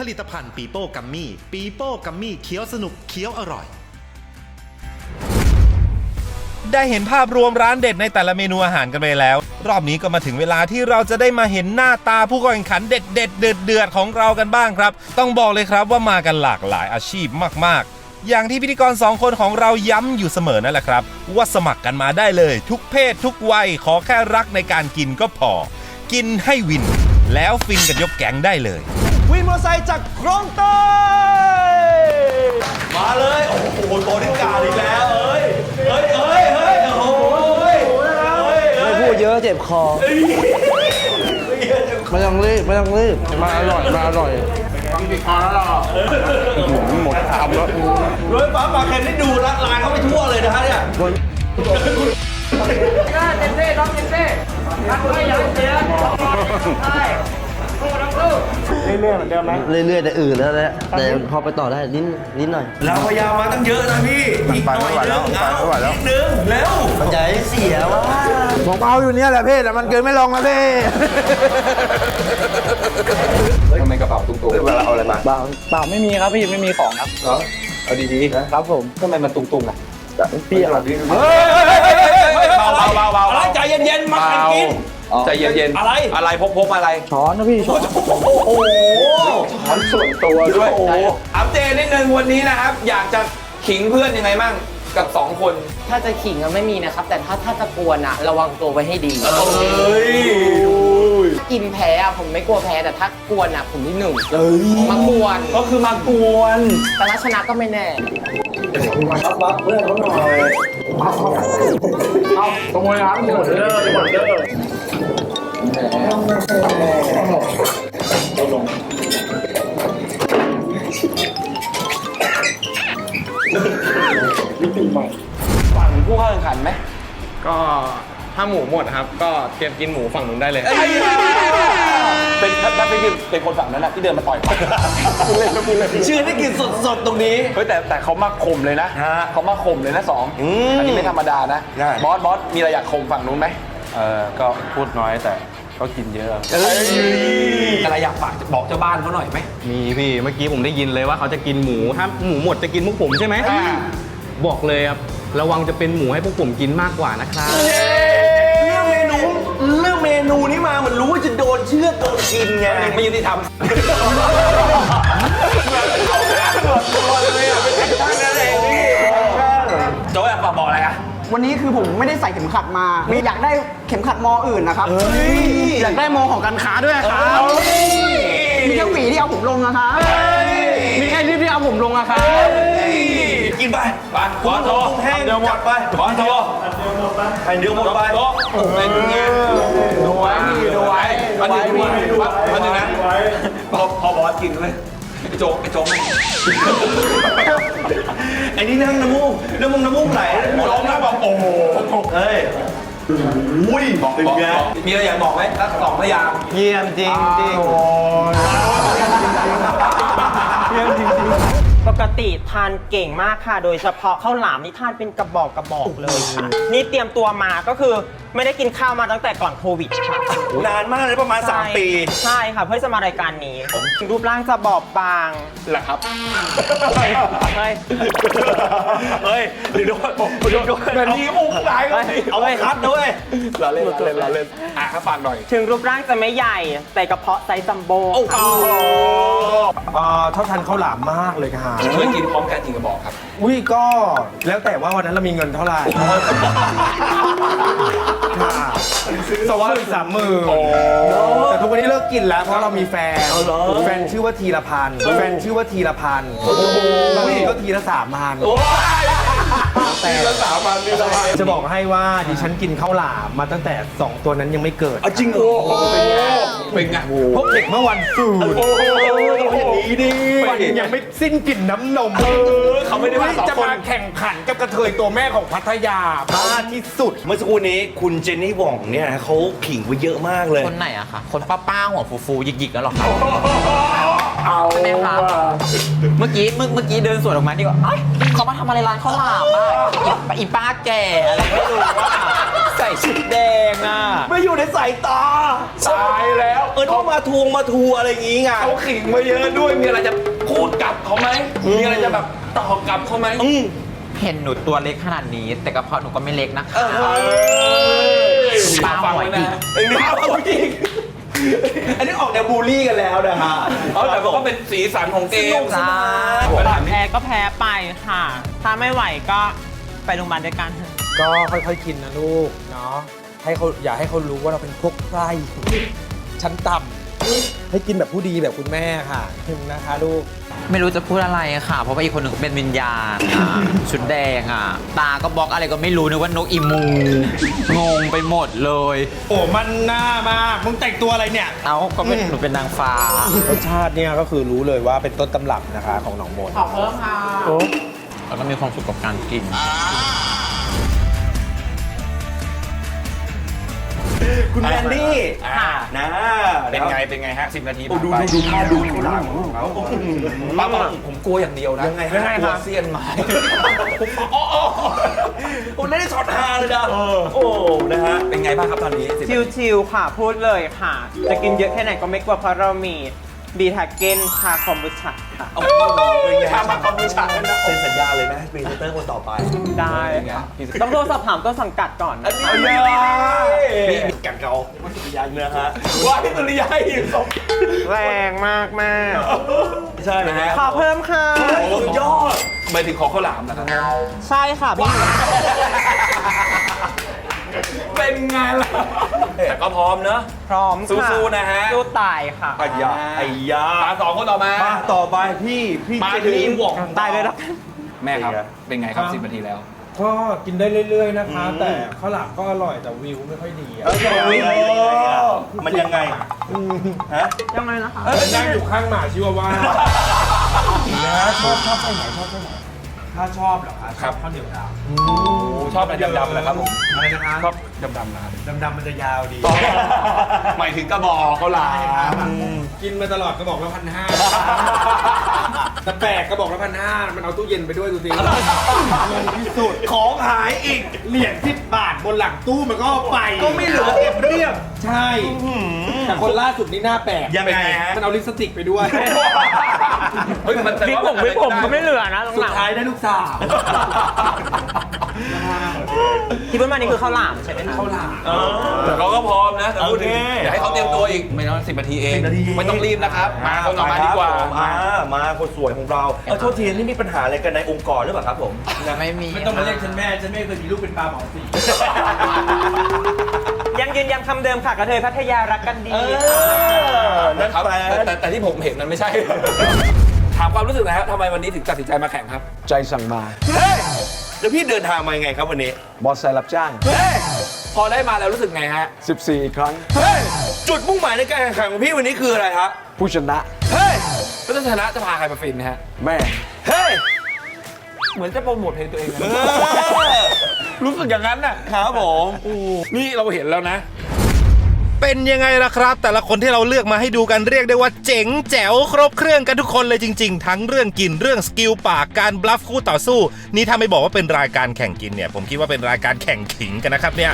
ผลิตภัณฑ์ปีโป้กัมมี่ ปีโป้กัมมี่เคี้ยวสนุกเคี้ยวอร่อย ได้เห็นภาพรวมร้านเด็ดในแต่ละเมนูอาหารกันไปแล้ว รอบนี้ก็มาถึงเวลาที่เราจะได้มาเห็นหน้าตาผู้แข่งขันเด็ดเด็ดเดือดเดือดของเรากันบ้างครับ ต้องบอกเลยครับว่ามากันหลากหลายอาชีพมาก ๆอย่างที่พิธีกรสองคนของเราย้ำอยู่เสมอนั่นแหละครับ ว่าสมัครกันมาได้เลย ทุกเพศทุกวัยขอแค่รักในการกินก็พอ กินให้วิน แล้วฟินกันยกแก๊งได้เลย วินมอเตอร์ไซค์จากคลองเตยมาเลย โอ้โหโตนิกาอีกแล้วเอ้ยเอ้ยเอ้ยเอ้ยโอ้โหเอ้ยเอ้ยเอ้ไม่ยพูดเยอะเจ็บคอไม่ต้องรีบไม่ต้องรีบมาอร่อยมาอร่อยหหมดคำแล้วรถฟ้าปลาเค็มนี่ดูละลายเข้าไปทั่วเลยนะฮะเนี่ยเรื่อย ๆแต่อื่นแล้วแหละแต่พอไปต่อได้นิดนิดหน่อย เราพยายามมาตั้งเยอะนะพี่อีกหน่อยนึงเอาอีกนึงเร็วใจเสียว่าผมเอาอยู่เนี่ยแหละพี่แต่มันเกินไม่ลงนะพี่ทำไมกระเป๋าตุ้งๆเวลาเอาอะไรมาเปล่าเปล่าไม่มีครับพี่ไม่มีของครับเหรอเอาดีๆนะครับผมทำไมมันตุ้งๆอะเปรี้ยวเฮ้ยเบาเบาเบาเบาอะไรใจเย็นๆมากันกิน ใจเย็นๆ อะไร อะไรพกๆอะไร ช้อนนะพี่ช้อนโอ้โหช้อนส่วนตัวด้วยอัปเดตนิดนึงวันนี้นะครับ อยากจะขิงเพื่อนยังไงมั่งกับสองคน ถ้าจะขิงอะไม่มีนะครับ แต่ถ้าถ้าจะกวนอะระวังตัวไว้ให้ดีเฮ้ยถ้ากินแพ้อะผมไม่กลัวแพ้แต่ถ้ากวนอะผมที่หนึ่งมากวน ก็คือมากวนแต่ถ้าชนะก็ไม่แน่ ฝั่งผู้เข้าแข่งขันไหมก็ถ้าหมูหมดครับ ก็เตรียมกินหมูฝั่งนู้นได้เลยเป็นถ้าเป็นเป็นคนฝั่งนั้นนะที่เดินมาต่อยเล่นกูเล่นชื่อได้กินสดๆตรงนี้เฮ้ยแต่แต่เขามาข่มเลยนะเขามาข่มเลยนะสองอันนี้ไม่ธรรมดานะบอสบอสมีอะไรอยากข่มฝั่งนู้นไหม เออก็พูดน้อยแต่ก็กินเยอะเอ้ยอะไรอยากฝากบอกเจ้าบ้านเขาหน่อยไหมมีพี่เมื่อกี้ผมได้ยินเลยว่าเขาจะกินหมูถ้าหมูหมดจะกินพวกผมใช่ไหมบอกเลยครับระวังจะเป็นหมูให้พวกผมกินมากกว่านะครับเรื่องเมนูเรื่องเมนูนี้มาเหมือนรู้ว่าจะโดนเชือดโดนกินไงไม่ยุติธรรมโวันนี้คือผมไม่ได้ใส่เข็มขัดมาอยากได้เข็มขัดมออื่นนะครับ อยากได้มอของการค้าด้วยครับ มีแค่หวีที่เอาผมลงนะครับมีแค่รีบที่เอาผมลงนะครับกินไปไปขอโทษแห้งจัดไปขอโทษไข่เดียวหมดไปเป็นไงดูไว้ดูไว้ดูไว้ดูไว้ดูไว้ดูไว้นะพอพอบอสกินเลย ไอ้โจ๊กไอ้โจ๊กไอ้นี่นั่งน้ำมูกน้ำมูกน้ำมูกไหลร้องนะบอกโอ้โหเฮ้ยอุ้ยบอกเป็นไงมีอะไรอยากบอกไหมถ้าสองพยางค์เยี่ยมจริงจริงปกติทานเก่งมากค่ะ โดยเฉพาะข้าวหลามนี่ทานเป็นกระบอกกระบอกเลยค่ะ นี่เตรียมตัวมาก็คือไม่ได้กินข้าวมาตั้งแต่ก่อนโควิดค่ะนานมากเลยประมาณ 3 ปี ใช่ค่ะ เพื่อจะมารายการนี้ รูปร่างจะบอบบางแหละครับใช่เฮ้ยเดี๋ยวด้วยเดี๋ยวด้วยแบบนี้อุ้งไหนเอาไว้คัดด้วยเราเล่นเราเล่นเราเล่นอะถ้าฝากหน่อย ถึงรูปร่างจะไม่ใหญ่ แต่กระเพาะไซส์จัมโบ้ค่ะอ่าชอบทานข้าวหลามมากเลยค่ะช่วยกินพร้อมกันกี่กระบอกครับ อุ้ยก็แล้วแต่ว่าวันนั้นเรามีเงินเท่าไหร่ค่ะ สองหมื่นสามหมื่นแต่ทุกวันนี้เลิกกินแล้วเพราะเรามีแฟน แฟนชื่อว่าทีละพันแฟนชื่อว่าทีละพันบางทีก็ทีละสามพัน แต่จะบอกให้ว่าดิฉันกินข้าวหลามมาตั้งแต่ 2 ตัวนั้นยังไม่เกิด จริงเหรอเป็นไงพวกเด็กเมื่อวันสูตรโอ้โหอย่างนี้ดิมันยังไม่สิ้นกลิ่นน้ำนมเขาไม่ได้ว่าสองจะคนมาแข่งขันกับกระเทยตัวแม่ของพัทยาบ้าที่สุด เมื่อสักครู่นี้คุณเจนนี่หว่องเนี่ยนะเขาขิงไว้เยอะมากเลย คนไหนอะคะ คนป้าป้าๆหัวฟูฟูๆหยิกๆกันหรอคะใช่ไหมคะเมื่อกี้เมื่อเมื่อกี้เดินสวนออกมานี่ก็เอ้ยเขามาทำอะไรร้านข้าวหลามอะอีอีป้าแก่อะไรไม่รู้ว่าใส่ชุดแดงอะ ไม่อยู่ในสายตาตายแล้วเออต้องมาทวงมาทูอะไรอย่างงี้ไง เขาขิงมาเยอะด้วยมีอะไรจะพูดกลับเขาไหมมีอะไรจะแบบตอบกลับเขาไหมอืมเห็นหนูตัวเล็กขนาดนี้ แต่กระเพาะหนูก็ไม่เล็กนะคะปาฟังไว้นะเอ็งนี่เอาอีกอันนี้ออกแนวบูลลี่กันแล้วนะฮะเอาแต่บอกว่าเป็นสีสันของเกมจ้าแพ้ก็แพ้ไปค่ะ ถ้าไม่ไหวก็ ไปโรงพยาบาลด้วยกัน ก็ค่อยๆกินนะลูกเนาะให้เขาอย่าให้เขารู้ว่าเราเป็นพวกไพร่ชั้นต่ำให้กินแบบผู้ดีแบบคุณแม่ค่ะนะคะลูก ไม่รู้จะพูดอะไรอะค่ะ เพราะว่าอีกคนหนึ่งเป็นวิญญาณอะชุดแดงอะ ตาก็บล็อกอะไรก็ไม่รู้นึกว่านกอีมู งงไปหมดเลย โอ้มันหน้ามาก มึงแต่งตัวอะไรเนี่ย เอ้าก็เป็นหนูเป็นนางฟ้า รสชาติเนี่ยก็คือรู้เลยว่าเป็นต้นตำรับนะคะของหนองมนขอเพิ่มค่ะ แล้วก็มีความสุขกับการกิน คุณแมนดี้อ่า นะเป็นไง เป็นไงฮะสิบนาทีโอ้ผ่านดูไปดูดูท่าดูดูเขาป้าบอกผมกลัวอย่างเดียวนะยังไงฮะ กลัวเซียนไม้คุณไม่ได้ช็อตฮาเลยนะโอ้นะฮะเป็นไงบ้างครับตอนนี้10นาที ชิวๆค่ะ พูดเลยค่ะ จะกินเยอะแค่ไหนก็ไม่กลัวเพราะเรามี บีทาเกนชาคอมบูชาค่ะโอ้โหเป็นไงชามาคอมบูชากันนะเซ็นสัญญาเลยไหมให้พรีเซนเตอร์คนต่อไปได้ค่ะต้องโทรสอบถามต้นสังกัดก่อนนะเอาเลยนี่กัดเขาวัตถุยานนะฮะว่าที่ตุลิยาอีกแรงมากแม่ใช่นะฮะขอเพิ่มค่ะสุดยอดหมายถึงขอข้าวหลามนะครับใช่ค่ะพี่ เป็นไงล่ะ แต่ก็พร้อมเนอะ พร้อมค่ะสู้ๆนะฮะ สู้ตายค่ะ ไอ้ยาไอ้ยามาสองคนต่อมา มาต่อไปพี่พี่มาเจถึงนี่หวอกตายเลยแล้วกัน แม่ครับ เป็นไงครับสิบนาทีแล้ว ก็กินได้เรื่อย ๆ นะคะ แต่ข้าวหลามก็อร่อยแต่วิวไม่ค่อยดีอะเออมันยังไงฮะยังไงนะคะ นั่งอยู่ข้างหมาชิวาว่า นะชอบชอบไส้ไหนชอบไส้ไหน ถ้าชอบเหรอคะชครัอบบข้าวเหนียวดำชอบอะไรดำๆเหรอครับผมอะไรนะคะชอบดำๆนะครับ ดำๆมันจะยาวดี หมายถึงกระบอกข้าวหลามกินมาตลอดกระบอกละพันห้า แต่แปลกกระบอกละพันห้ามันเอาตู้เย็นไปด้วยดูสิเงินที่สุดของหายอีกเหรียญสิบบาทบนหลังตู้มันก็เอาไปก็ไม่เหลือเก็บเรียบ ใช่แต่คนล่าสุดนี่หน้าแปลกยังไงฮะ มันเอาลิปสติกไปด้วย เฮ้ยมันแต่วิกว่าผมวิกผมก็ไม่เหลือนะสุหดลังท้ายได้ลูกสาว ๆที่พูดมานี่คือข้าวหลามใช่ไหมคะข้าวหลามแต่เขาก็พร้อมนะแต่พูดถึงโอเคอยากให้เขาเตรียมตัวอีกไม่น้อยสิบนาทีเอง10นาทีไม่ต้องรีบนะครับ มาคนต่อมาดีกว่ามามาคนสวยของเราเออโทษทีนี่มีปัญหาอะไรกันในองค์กรหรือเปล่าครับผมไม่มีไม่ต้องมาเรียกฉันแม่ฉันไม่เคยมีลูกเป็นปลาหมอสียังยืนยันคำเดิมค่ะกระเทยพัทยารักกันดีเออนั่นครับแฟแต่นแต่แต่ที่ผมเห็นมันไม่ใช่ ถามความรู้สึกหนะครับทำไมวันนี้ถึงตัดสินใจมาแข่งครับ ใจสั่งมาเฮ้ย แล้วพี่เดินทางมายังไงครับวันนี้บอสไซค์รับจ้าง เฮ้ย พอได้มาแล้วรู้สึกไงฮะ 14ครั้ง เฮ้ย จุดมุ่งหมายในการแข่งขันของพี่วันนี้คืออะไรฮะ ผู้ชนะเฮ้ยแล้วถ้าชนะจะพาใครมาฟินนะฮะ แม่เฮ้ย เหมือนจะโปรโมทเพลงตัวเองนะเออรู้สึกอย่างนั้นน่ะ ครับผม นี่เราเห็นแล้วนะ เป็นยังไงล่ะครับ แต่ละคนที่เราเลือกมาให้ดูกันเรียกได้ว่าเจ๋งแจ๋วครบเครื่องกันทุกคนเลยจริง ๆ ทั้งเรื่องกินเรื่องสกิลปากการบลัฟคู่ต่อสู้ นี่ถ้าไม่บอกว่าเป็นรายการแข่งกินเนี่ย ผมคิดว่าเป็นรายการแข่งขิงกันนะครับเนี่ย